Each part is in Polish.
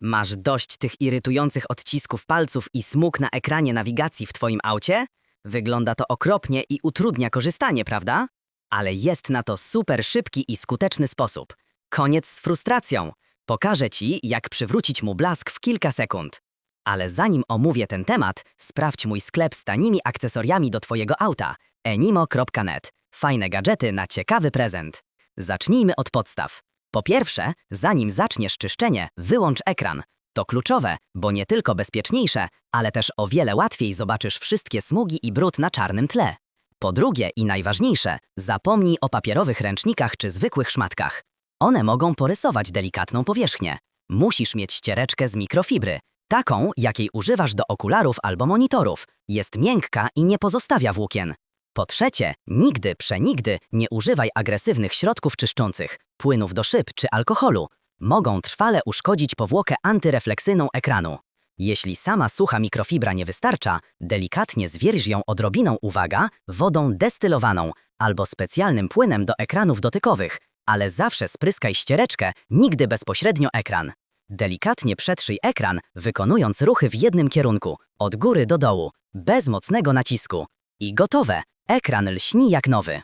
Masz dość tych irytujących odcisków palców i smug na ekranie nawigacji w twoim aucie? Wygląda to okropnie i utrudnia korzystanie, prawda? Ale jest na to super szybki i skuteczny sposób. Koniec z frustracją. Pokażę ci, jak przywrócić mu blask w kilka sekund. Ale zanim omówię ten temat, sprawdź mój sklep z tanimi akcesoriami do twojego auta enimo.net. Fajne gadżety na ciekawy prezent. Zacznijmy od podstaw. Po pierwsze, zanim zaczniesz czyszczenie, wyłącz ekran. To kluczowe, bo nie tylko bezpieczniejsze, ale też o wiele łatwiej zobaczysz wszystkie smugi i brud na czarnym tle. Po drugie i najważniejsze, zapomnij o papierowych ręcznikach czy zwykłych szmatkach. One mogą porysować delikatną powierzchnię. Musisz mieć ściereczkę z mikrofibry, taką, jakiej używasz do okularów albo monitorów. Jest miękka i nie pozostawia włókien. Po trzecie, nigdy, przenigdy nie używaj agresywnych środków czyszczących, płynów do szyb czy alkoholu. Mogą trwale uszkodzić powłokę antyrefleksyjną ekranu. Jeśli sama sucha mikrofibra nie wystarcza, delikatnie zwierź ją odrobiną, uwaga, wodą destylowaną albo specjalnym płynem do ekranów dotykowych, ale zawsze spryskaj ściereczkę, nigdy bezpośrednio ekran. Delikatnie przetrzyj ekran, wykonując ruchy w jednym kierunku, od góry do dołu, bez mocnego nacisku. I gotowe, ekran lśni jak nowy.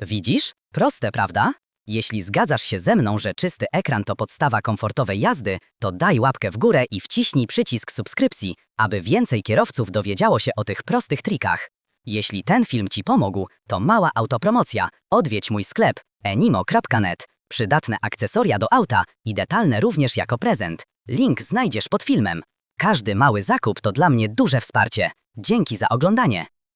Widzisz? Proste, prawda? Jeśli zgadzasz się ze mną, że czysty ekran to podstawa komfortowej jazdy, to daj łapkę w górę i wciśnij przycisk subskrypcji, aby więcej kierowców dowiedziało się o tych prostych trikach. Jeśli ten film Ci pomógł, to mała autopromocja. Odwiedź mój sklep enimo.net. Przydatne akcesoria do auta i detalne również jako prezent. Link znajdziesz pod filmem. Każdy mały zakup to dla mnie duże wsparcie. Dzięki za oglądanie.